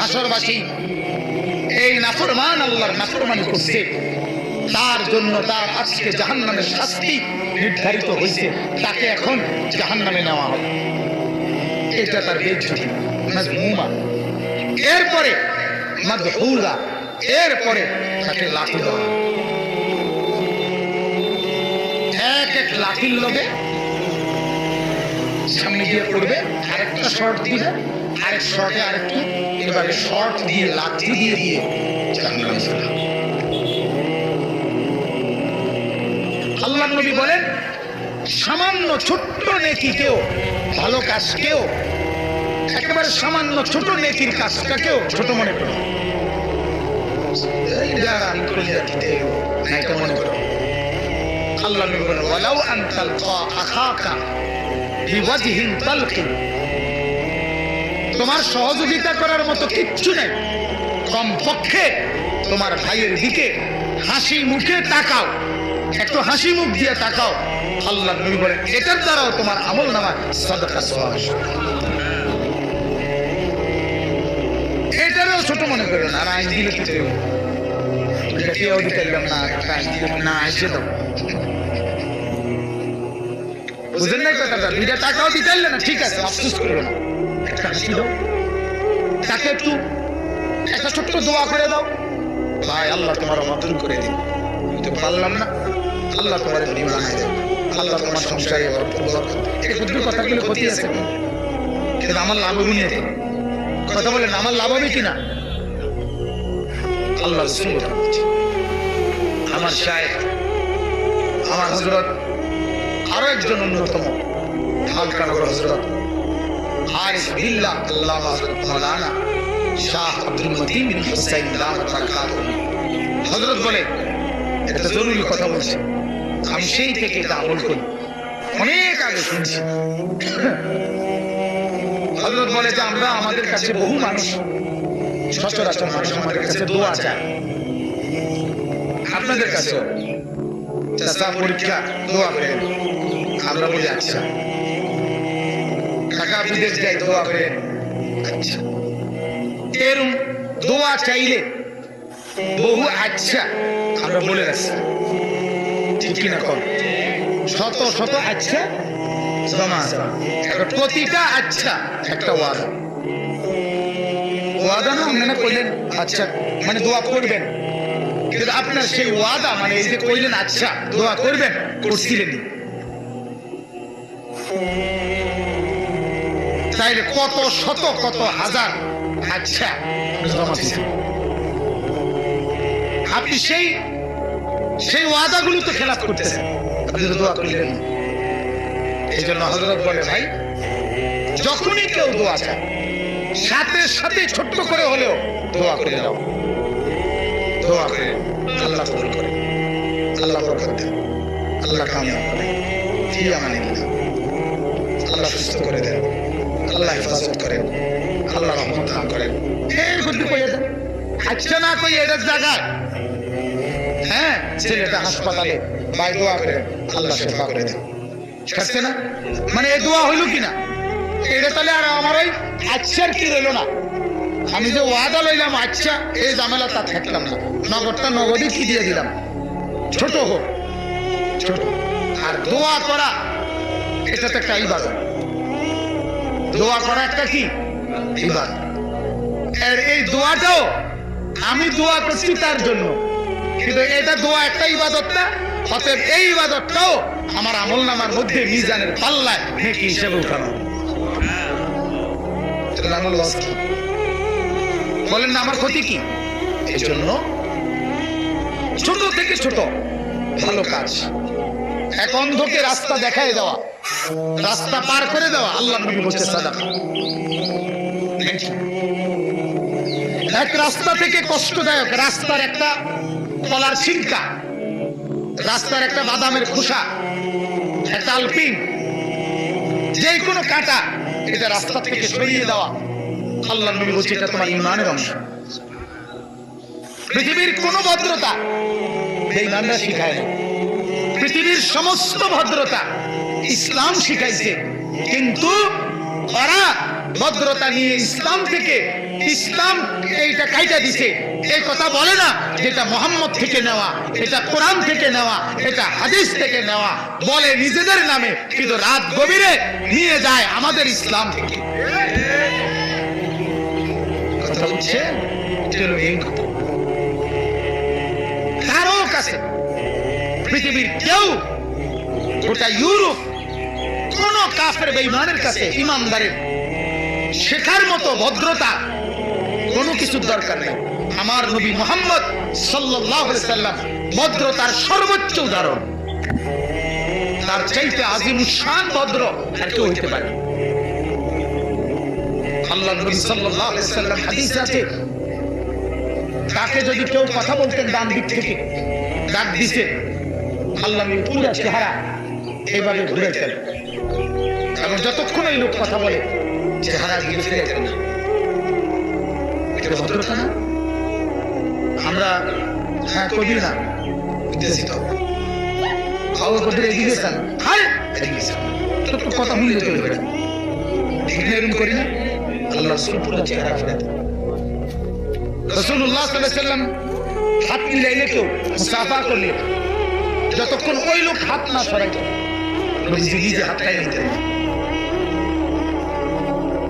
হাসরবাসী, এই নাফরমান আল্লাহর নাফরমানি করছে। তার জন্য তার আজকে জাহান্নামের শাস্তি নির্ধারিত হয়েছে। তাকে এখন জাহান্নামে নেওয়া হবে। এটা তার বেজ্জতি মাজমুমা। এরপরে মাদহুরা, এরপরে তাকে লাঠি দেওয়া এক এক লাঠির লগে সামনে গিয়ে পড়বে, আরেকটা শর্ট দিবে। আরেক শর্টে আরেকটু এবারে শর্ট দিয়ে লাঠি দিয়ে দিয়ে জাহান্নামে আল্লাহ নবী বলেন, সামান্য ছোট্ট নেকি কেউ, ভালো কাজ কেউ, একেবারে সামান্য ছোট নেকির কাজটাকেও ছোট মনে করো আল্লাহ নবী বলেন, ওয়ালাউ আন তালকা আখাকা বিওয়াজহিন তালকি। তোমার সহযোগিতা করার মতো কিচ্ছু নেই। কমপক্ষে তোমার ভাইয়ের দিকে হাসি মুখে তাকাও। একটু হাসি মুখ দিয়ে তাকাও। আল্লাহ বলেন, এটার দ্বারাও তোমার আমল নামা সাদাকা আসবে। এটারও ছোট মনে করো না, আর আইন দিলে দাও। বুঝলেন টাকাও দিতে না, ঠিক আছে, আফসোস করবে না। একটা দাও? তাকে একটু একটা ছোট্ট দোয়া করে দাও। ভাই, আল্লাহ তোমার অমাতুল করে দিন আমি তো পারলাম না। আল্লাহ তোমার ধনী বানাই দেন আল্লাহ তোমার সংসারে। এই কথাগুলো ক্ষতি আছে। কিন্তু আমার লাভ হবে না তো। কথা বলেন আমার লাভ হবে কিনা? আল্লাহ আমার শায়েখ, আমার হজরত আরও একজন অন্যতম। হালকানগর হজরত হারিস বিল্লাহ আল্লাহ হজরত মৌলানা শাহ আব্দুল বিন হুসাইন বারাকাতুহু হজরত বলে জরুরি কথা বলছে। আমি সেই থেকে এটা আমল করি। অনেক আগে শুনছি। হজরত বলে যে, আমরা আমাদের কাছে বহু মানুষ। সচরাচর মানুষ আমাদের কাছে দোয়া চায়। আপনাদের কাছেও। চাচা পরীক্ষা দোয়া করেন। আমরা বলি আচ্ছা। টাকা বিদেশ যাই, দোয়া করেন আচ্ছা। দোয়া চাইলে বহু আচ্ছা আমরা বলে রাখছি। ঠিক কিনা কর শত শত আচ্ছা জমা। প্রতিটা আচ্ছা একটা ওয়াদা। ওয়াদা না আপনারা কইলেন আচ্ছা মানে দোয়া করবেন। কিন্তু আপনার সেই ওয়াদা মানে এই যে কইলেন আচ্ছা দোয়া করবেন করছিলেন তাইলে কত শত কত হাজার? আচ্ছা। আপনি সেই সেই ওয়াদাগুলো তো খেলাপ করতেছেন। আপনি তো দোয়া করলেন। এই জন্য হজরত বলে ভাই যখনই কেউ দোয়া চায় সাথে সাথে ছোট্ট করে হলেও দোয়া করে দাও। দোয়া করে আল্লাহ কবুল করে। আল্লাহ বরকত দেন। আল্লাহ কামিয়াব করে। ফি আমানিল্লাহ আল্লাহ সুস্থ করে দেন। আল্লাহ হেফাজত করেন। আল্লাহ রহমত দান করেন। এই বুদ্ধি কইয়া দেন আচ্ছা না কই এটার জায়গায় হ্যাঁ ছেলেটা হাসপাতালে। ভাই দোয়া করে আল্লাহ সেবা করে দেন। খাচ্ছে না? মানে এই দোয়া হইল কিনা এটা তাহলে আর আমার ওই আচ্ছার কি রইল না? আমি যে ওয়াদা লইলাম আচ্ছা এই ঝামেলা তা থাকলাম না। নগদটা নগদই কি দিয়ে দিলাম? ছোট হোক। ছোট। আর দোয়া করা এটা তো একটা ইবাদত। দোয়া করা একটা কি? এই দোয়াটাও আমি দোয়া করছি তার জন্য। কিন্তু এটা দোয়া একটা ইবাদত না, অতএব এই ইবাদতটাও আমার আমল নামার মধ্যে মিজানের পাল্লায় নেকি হিসেবে উঠানো। বলেন না, আমার ক্ষতি কি? এই জন্য ছোট থেকে ছোট ভালো কাজ। এক অন্ধকে রাস্তা দেখায় দেওয়া। রাস্তা পার করে দেওয়া আল্লাহ নবী বলছে সাদাকা। এক রাস্তা থেকে কষ্টদায়ক, রাস্তার একটা কলার ছিলকা রাস্তার একটা বাদামের খোসা, একটা আলপিন যে কোনো কাঁটা, এটা রাস্তা থেকে সরিয়ে দেওয়া। আল্লাহ নবী বলছে, এটা তোমার ইমানের অংশ। পৃথিবীর কোন ভদ্রতা বেঈমানরা শিখায় না। পৃথিবীর সমস্ত ভদ্রতা ইসলাম শিখাইছে। কিন্তু ওরা ভদ্রতা নিয়ে ইসলাম থেকে ইসলাম এইটা কাইটা দিছে। এই কথা বলে না, যেটা মোহাম্মদ থেকে নেওয়া এটা কোরআন থেকে নেওয়া এটা হাদিস থেকে নেওয়া। বলে নিজেদের নামে, কিন্তু রাত গভীরে নিয়ে যায় আমাদের ইসলাম থেকে। কারও কাছে পৃথিবীর কেউ গোটা ইউরোপ কোন কাফের বেঈমানের কাছে ইমানদারের শেখার মতো ভদ্রতা কোনো কিছুর দরকার নেই। আমার নবী মোহাম্মদ সাল্লাম ভদ্রতার সর্বোচ্চ উদাহরণ। তার চাইতে আজিম শান ভদ্র আর কেউ হইতে পারে। আল্লাহ নবী সাল্লাম হাদিস আছে, তাকে যদি কেউ কথা বলতেন ডান দিক থেকে, ডাক দিছে, আল্লাহ নবী পুরো চেহারা এইভাবে ঘুরে ফেলে এবং যতক্ষণ এই লোক কথা বলে, চেহারা দিকে ফিরে যায় না। এটা ভদ্রতা না? আমরা হ্যাঁ কবি না বিদেশি তো খাওয়া ছোট্ট কথা এরকম করি না? আল্লাহ পুরো চেহারা ফিরে দেয়। রসুল্লাহ সাল্লাম হাত মিলাইলে কেউ মুসাফা করলে যতক্ষণ ওই লোক হাত না সরাইত, নবীজি নিজে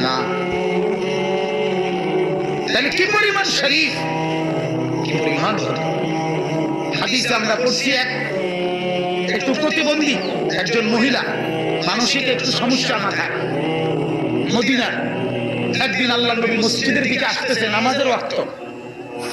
না তাহলে এক একটু প্রতিবন্ধী একজন মহিলা, মানসিক একটু সমস্যা মাথায়। মদিনার। একদিন আল্লাহ নবী মসজিদের দিকে আসতেছে, নামাজের ওয়াক্ত।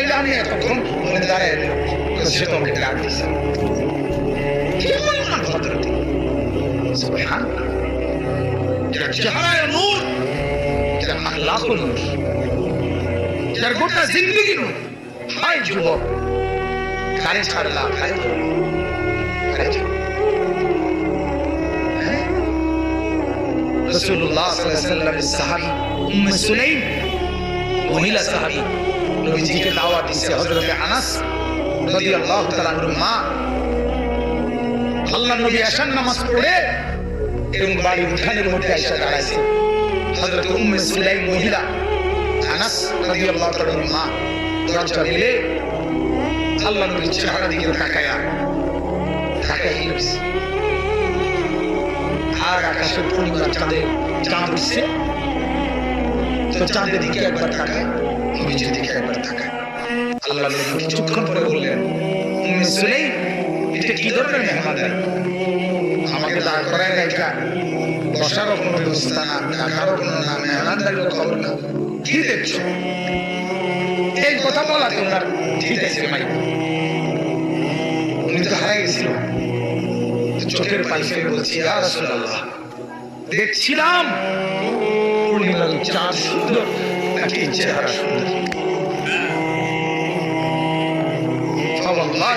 কুস্তাইলে আমি এতক্ষণ মনে দাঁড়ায় রইলাম। তো সে তো আমাকে ডাক দিছে কি পরিমাণ ভদ্রতা সুবহানাল্লাহ যার চেহারায় নূর যার আখলাক নূর যার গোটা জিন্দগি নূর হায় যুবক কারে ছাড়লা কারে ধরলা? কারে ছাড়লা? হ্যাঁ? রাসূলুল্লাহ সাল্লাল্লাহু আলাইহি নবীজিকে দাওয়াত দিছে হযরত আনাস রাদিয়াল্লাহু তাআলা আনহুর মা। আল্লাহ নবী আশান নামাজ পড়ে এবং বাড়ির উঠানের মধ্যে এসে দাঁড়াইছে। হযরত উম্মে সুলাইম মহিলা আনাস রাদিয়াল্লাহু তাআলা আনহুর মা দরজা দিলে আল্লাহ নবীর চেহারা দিকে তাকায়া তাকাই রয়েছে আর আকাশের পূর্ণিমা চাঁদে চাঁদ উঠছে। তো চাঁদের দিকে একবার তাকায় নবীজির দিকে একবার কিছুক্ষণ পরে বললেন, উম্মে এটা কি ধরনের মেহমানদারি? আমাকে দাঁড় করায় রাখা বসারও কোনো ব্যবস্থা না, রাখারও কোনো না মেহমানদারিরও খবর না। কি দেখছ? এই কথা ঠিক আছে মাই উনি তো হারাই গেছিল। চোখের বলছি, ইয়া রাসূলুল্লাহ, দেখছিলাম সুন্দর, নাকি চেহারা সুন্দর?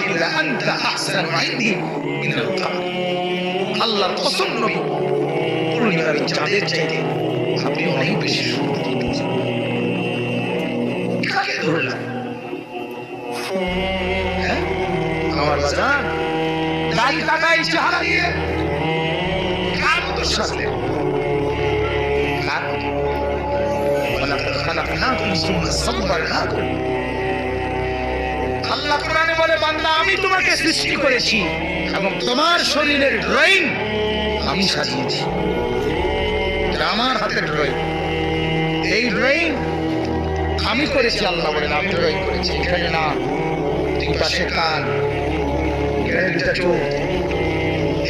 لأنت أحسن عندي من القمر আল্লাহর কসম নবী পূর্ণিমার এই চাঁদের চাইতে আপনি অনেক বেশি সুন্দর কাকে ধরলাম হ্যাঁ? আমার বাজান গাড়ি টাকায় চেহারা দিয়ে কার মতো সাজলেন কার মতো? ولقد خلقناكم ثم صورناكم আল্লাহ কোরআনে বলে, বান্দা, আমি তোমাকে সৃষ্টি করেছি এবং তোমার শরীরের ড্রয়িং আমি সাজিয়েছি। আমার হাতের ড্রয়িং। এই ড্রয়িং আমি করেছি, আল্লাহ বলেন, আমি ড্রয়িং করেছি। এখানে না, দুই পাশে কান, এখানে দুটা চোখ,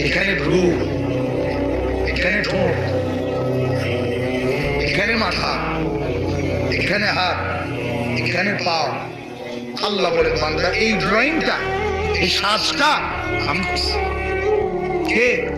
এখানে ভ্রু এখানে ঠোঁট, এখানে মাথা, এখানে হাত, এখানে পা আল্লাহ বলে বান্দা এই ড্রয়িংটা এই সাজটা আমি। কে